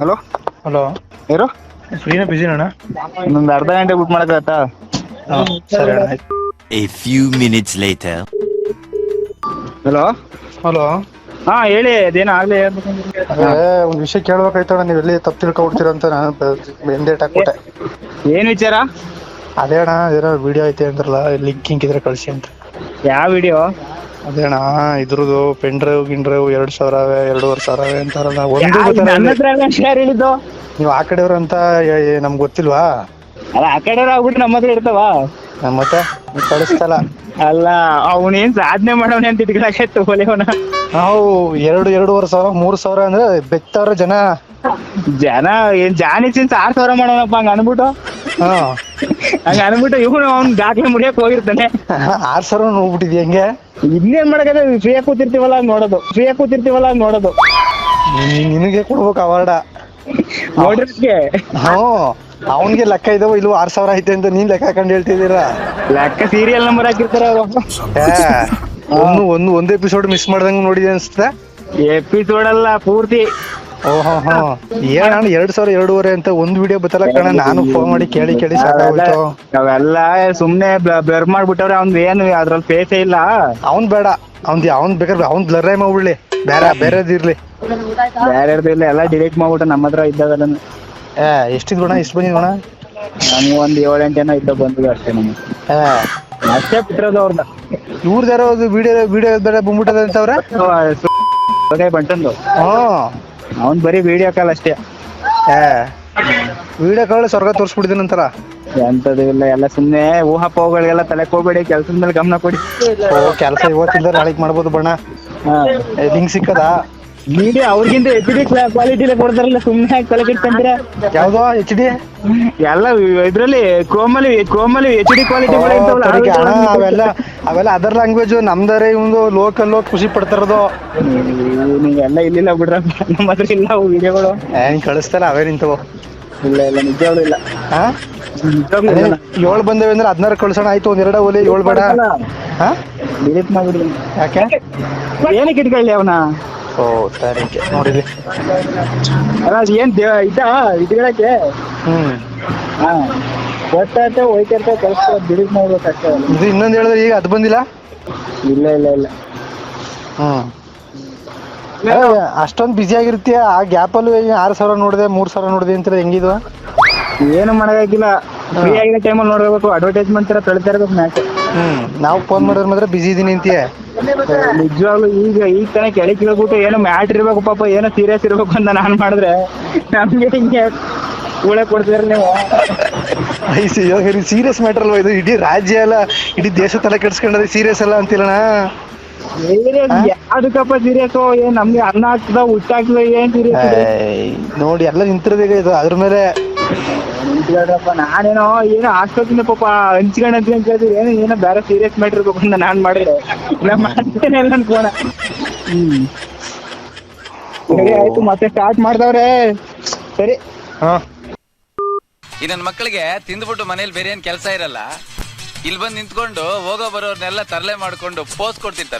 Hello hello ಯಾರು ಫ್ರೀನ ಬಿಸಿ ಅಣ್ಣ ಇನ್ನೊಂದು ಅರ್ಧ ಗಂಟೆ ಬುಕ್ ಮಾಡಕ್ಕಾಗತ್ತಾ ಸರಿ ಅಣ್ಣ ಆಯ್ತು. A few minutes later. Hello hello ಹಾ ಹೇಳಿ ಅದೇನೋ ಆಗ್ಲಿ ಅದೇ ಒಂದು ವಿಷಯ ಕೇಳ್ಬೇಕಾಯ್ತಣ್ಣ ನೀವು ಎಲ್ಲಿ ತಪ್ಪು ತಿಳ್ಕೊಬಿಡ್ತೀರ ಅಂತ ನಾನು ಎಂದೇಟ್ ಹಾಕ್ಬಿಟ್ಟೆ. ಏನ್ ವಿಚಾರ? ಅದೇ ಅಣ್ಣ ಏನೋ ವಿಡಿಯೋ ಐತೆ ಅಂದ್ರಲ್ಲ ಲಿಂಕ್ ಹಿಂಗಿದ್ರೆ ಇದ್ರೆ ಕಳ್ಸಿ ಅಂತ. ಯಾವ ವಿಡಿಯೋ ಅದೇ ಅಣ್ಣ ಇದ್ರದ್ದು ಪೆನ್ ಡ್ರೈವ್ ಗಿನ್ ಡ್ರೈವ್ ಎರಡ್ ಸಾವಿರ ಅವೆ ಎರಡೂವರೆ ಸಾವಿರ ಅವೆ ಅಂತಾರಲ್ಲ ಒಂದು ಗೊತ್ತಿಲ್ಲ ನನ್ನ ಹತ್ರ ಶೇರ್ ಹೇಳಿದ್ದು? ನೀವು ಆ ಕಡೆಯವ್ರು ಅಂತ ನಮ್ಗೆ ಗೊತ್ತಿಲ್ವಾ? ಅಲ್ಲ ಆ ಕಡೆ ಆಗ್ಬಿಟ್ಟು ನಮ್ಮ ಹತ್ರ ಇರ್ತಾವ. ಆ, ಮತ್ತೆ? ನೀವ್ ಕಳಿಸ್ತಲ್ಲ ಅಲ್ಲ ಅವನೇನ್ ಸಾಧನೆ ಮಾಡವನೆ ಅಂತ ಇಟ್ಕೊಳಕ್ಕೆ ತಗೊಲೇವನ ನಾವು ಎರಡು ಎರಡೂವರೆ ಸಾವಿರ ಮೂರು ಸಾವಿರ ಅಂದ್ರೆ ಬೆತ್ತವ್ರ ಜನ. ಜನ ಏನ್ ಜಾನಿಸಿನ್ ಆರ್ ಸಾವಿರ ಮಾಡೋಣಪ್ಪ ಹಂಗ ಅನ್ಬಿಟ್ಟು ಹಾ. ಹಂಗ ಅನ್ಬಿಟ್ಟು ಇವನು ಅವ್ನ್ ದಾಖಲೆ ಮುಡಿಯಕ್ ಹೋಗಿರ್ತಾನೆ. ಆರ್ ಸಾವಿರ ನೋಡ್ಬಿಟ್ಟಿದ್ಯ ಹೆಂಗೆ? ಇನ್ನೇನ್ ಮಾಡಕದ ಫ್ರೀಯಾಗಿ ಕೂತಿರ್ತೀವಲ್ಲ ನೋಡೋದು. ಫ್ರೀಯಾಗಿ ಕೂತಿರ್ತೀವಲ್ಲ ನೋಡೋದು. ನಿನಗೆ ಕೊಡ್ಬೇಕು ಅವಾರ್ಡ ನೋಡ್ರಿಗೆ ಹ್ಞೂ ಅವನ್ಗೆ ಲೆಕ್ಕ ಇದಾವ ಇಲ್ವ ಆರ್ ಸಾವಿರ ಐತೆ ಅಂತ ನೀನ್ ಲೆಕ್ಕ ಹಾಕೊಂಡು ಹೇಳ್ತಿದ್ದೀರಾ? ಲೆಕ್ಕ ಸೀರಿಯಲ್ ನಂಬರ್ ಹಾಕಿರ್ತಾರ ಒಂದು ಒಂದು ಒಂದ್ ಎಪಿಸೋಡ್ ಮಿಸ್ ಮಾಡ್ದಂಗ್ ನೋಡಿದೆ ಅನ್ಸುತ್ತೆ. ಎಪಿಸೋಡ್ ಅಲ್ಲ ಪೂರ್ತಿ. ಓಹೋ ಹೋ ಏನ್ ಎರಡ್ ಸಾವಿರ ಎರಡೂವರೆ ಅಂತ ಒಂದ್ ವಿಡಿಯೋ ಬತ್ತಲ್ಲ ಕಣ ನಾನು ಫೋನ್ ಮಾಡಿ ಕೇಳಿ ಕೇಳಿ ಸಾಕಾಗೋಯ್ತು ಅವೆಲ್ಲ ಸುಮ್ನೆ ಬ್ಲರ್ ಮಾಡ್ಬಿಟ್ಟವ್ರೆ ಅವ್ನ್ ಏನು ಅದ್ರಲ್ಲಿ ಫೇಸೇ ಇಲ್ಲ. ಅವ್ನ್ ಬೇಡ ಅವ್ನ್ ಅವ್ನ್ ಬೇಕಾದ್ರೆ ಅವ್ನ್ ಬ್ಲರ್ ಮಾಡ್ಬಿಡ್ಲಿ. ಬೇರೆ ಬೇರೆದಿರ್ಲಿ ಬೇರೆ ಇಲ್ಲ ಎಲ್ಲ ಡಿಲೀಟ್ ಮಾಡ್ಬಿಟ್ಟು ನಮ್ಮ ಹತ್ರ ಇದ್ದಾವೆಲ್ಲ. ಏ ಎಷ್ಟಿದ್ ಗುಣ ಎಷ್ಟು ಬಂದಿದ್ ಗುಣ? ನಮ್ಗೆ ಒಂದ್ ಏಳೆಂಟು ಜನ ಇದ್ದ ಬಂದ್ವಿ ಅಷ್ಟೇ ನಮ್ಗೆ. ಅಷ್ಟೇ ಬಿಟ್ಟಿರೋದು ಅವ್ರನ್ನ ಇವ್ರದ್ದು ಯಾರೋ ವಿಡಿಯೋ ವಿಡಿಯೋ ಬೇರೆ ಬಂದ್ಬಿಟ್ಟದ ಅಂತವ್ರೆ? ಬಂಟಂದು ಹ್ಮ್. ಅವ್ನ್ ಬರೀ ವಿಡಿಯೋ ಕಾಲ್ ಅಷ್ಟೇ. ಏ ವಿಡಿಯೋ ಕಾಲ್ ಸ್ವರ್ಗ ತೋರ್ಸ್ಬಿಟ್ಟಿದ್ದೀನಂತಲ್ಲ ಎಂತದು ಇಲ್ಲ ಎಲ್ಲ ಸುಮ್ನೆ ಊಹಾಪೋಹಗಳಿಗೆಲ್ಲ ತಲೆ ಹೋಗ್ಬೇಡಿ ಕೆಲ್ಸದ ಮೇಲೆ ಗಮನ ಕೊಡಿ. ಓ ಕೆಲಸ ಇವತ್ತಿಂದ ನಾಳೆ ಮಾಡ್ಬೋದು ಬಣ್ಣ. ಹಿಂಗ್ ಸಿಕ್ಕದಾ? ವಿಡಿಯೋ ಅವ್ರಿಗಿಂತ ಎಚ್ ಡಿ ಕ್ವಾಲಿಟಿಲೇ ಕೊಡ್ತಾರಲ್ಲ ಸುಮ್ನೆ ತಲೆ ಕೆಡ್ತಂತೀರ ಯಾವ್ದು ಎಚ್ ಡಿ ಎಲ್ಲ ಇದ್ರಲ್ಲಿ ಕ್ರೋಮಲ್ಲಿ ಕ್ರೋಮಲ್ಲಿ ಎಚ್ ಡಿ ಕ್ವಾಲಿಟಿ ಅವೆಲ್ಲ ಅವೆಲ್ಲ ಅದರ್ ಲ್ಯಾಂಗ್ವೇಜ್ ನಮ್ದರೆ ಇವಂದು ಲೋಕಲ್ ಖುಷಿ ಪಡ್ತಾರದು. ಎಲ್ಲ ಇಲ್ಲಿಲ್ಲ ಬಿಡ್ರ ನಮ್ಮ ಹತ್ರ ಇಲ್ಲ ಅವು ವಿಡಿಯೋಗಳು ಏನ್ ಕಳಿಸ್ತಾರ ಅವೇ ನಿಂತವು ಇಲ್ಲ ಇಲ್ಲ ನಿಜವಾಗ್ಲೂ ಇಲ್ಲ. ಹಾ? ಬಂದೇವಿ ಏಳು ಬಂದವೆ ಅಂದ್ರೆ ಹದಿನಾರು ಕಳ್ಸೋಣ ಆಯ್ತು ಒಂದ್ ಎರಡ ಓಲಿ ಏಳು ಬೇಡ. ಹಾ? ಡಿಲೀಟ್ ಮಾಡ್ಬಿಡಿ ಯಾಕೆ? ಏನಕ್ಕೆ ಇಟ್ಕೊಳ್ಳಿ ಅವನ? ಓ ಸರಿ. ನೋಡಿದ್ವಿ. ಅದ್ ಏನ್ ದೇ- ಇದ ಇಟ್ಕೊಳಕ್ಕೆ ಹ್ಮ್. ಹಾ. ಗೊತ್ತಾಯ್ತು ಹೋಯ್ತಿರ್ತ ಕಳ್ಸ್ಕೊ ಡಿಲೀಟ್ ಮಾಡ್ಬೇಕು ಇದು ಇನ್ನೊಂದು ಹೇಳಿದ್ರೆ ಈಗ ಅದು ಬಂದಿಲ್ಲ? ಇಲ್ಲ ಇಲ್ಲ ಇಲ್ಲ. ಹ್ಮ್ ಅಷ್ಟೊಂದ್ ಬಿಸಿ ಆಗಿರ್ತೀಯ? ಆ ಗ್ಯಾಪ್ ಅಲ್ಲಿ ಆರು ಸಾವಿರ ನೋಡಿದೆ ಮೂರ್ ಸಾವಿರ ನೋಡಿದೆ ಅಂತ ಹೆಂಗಿದ್ವ? ಏನು ಮಾಡೋಕ್ಕಾಗಿಲ್ಲ. ಫ್ರೀ ಆಗಿರೋ ಟೈಮಲ್ಲಿ ನೋಡ್ಬೇಕು ಅಡ್ವರ್ಟೈಸ್ಮೆಂಟ್ ತರ ತಳ್ತಾ ಇರ್ಬೇಕು ಮ್ಯಾಚ್ ಹ್ಮ್. ನಾವು ಫೋನ್ ಮಾಡಿದ್ರೆ ಮಾತ್ರ ಬಿಸಿ ಇದೀನಿ ಅಂತೀಯ? ನಿಜವಾಗ್ಲೂ ಈಗ ಈಗ ತನಕ ಕೆಳಗೆ ಕೇಳ್ಬಿಟ್ಟು ಏನೋ ಮ್ಯಾಟ್ ಇರ್ಬೇಕು ಪಾಪ ಏನೋ ಸೀರಿಯಸ್ ಇರ್ಬೇಕು ಅಂತ ನಾನ್ ಮಾಡಿದ್ರೆ ನಮ್ಗೆ ಹಿಂಗೆ ಕೂಳೆ ಕೊಡ್ತೀರ ನೀವು. ಸೀರಿಯಸ್ ಮ್ಯಾಟರ್ ಅಲ್ವಾ ಇದು? ಇಡೀ ರಾಜ್ಯ ಎಲ್ಲ ಇಡೀ ದೇಶ ತಲೆ ಕೆಡ್ಸ್ಕೊಂಡ್ರೆ ಸೀರಿಯಸ್ ಅಲ್ಲ ಅಂತಿಲ್ಲಣ್ಣ? ಸೀರಿಯಸ್ ಯಾವ್ದಕ್ಕಪ್ಪ ಸೀರಿಯಸ್ ಏನ್ ನಮ್ಗೆ ಅನ್ನ ಹಾಕ್ತದ ಹುಟ್ಟಾಕ್ತದ ಏನ್ ಸೀರಿಯಸ್ ನೋಡಿ ಎಲ್ಲ ನಿಂತಿರೋದೀಗ ಇದು. ಅದ್ರ ಮೇಲೆ ನಿಜವಾಗ್ಲಪ್ಪ ನಾನೇನೋ ಏನೋ ಆಸ್ಪತ್ರೆ ಪಾಪ ಹಂಚ್ಕೊಂಡ್ ಅಂತ ಹೇಳಿದ್ರೆ ಏನೋ ಏನೋ ಬೇರೆ ಸೀರಿಯಸ್ ಮ್ಯಾಟರ್ ಇರ್ಬೇಕು ಅಂತ ನಾನ್ ಮಾಡಿದೆ. ಇಲ್ಲ ಮಾಡ್ತೇನೆ ಇಲ್ಲ ಫೋನ ಹ್ಮ್. ಸರಿ ಆಯ್ತು ಮತ್ತೆ ಸ್ಟಾರ್ಟ್ ಮಾಡ್ದವ್ರೆ. ಸರಿ. ಹಾ. ಈ ನನ್ನ ಮಕ್ಕಳಿಗೆ ತಿಂದ್ಬಿಟ್ಟು ಮನೇಲಿ ಬೇರೆ ಏನ್ ಕೆಲಸ ಇರಲ್ಲ? ಇಲ್ಲಿ ಬಂದು ನಿಂತ್ಕೊಂಡು ಹೋಗೋ ಬರೋರ್ನೆಲ್ಲ ತರಲೆ ಮಾಡ್ಕೊಂಡು ಪೋಸ್ ಕೊಡ್ತಿರ್ತಾರೆ.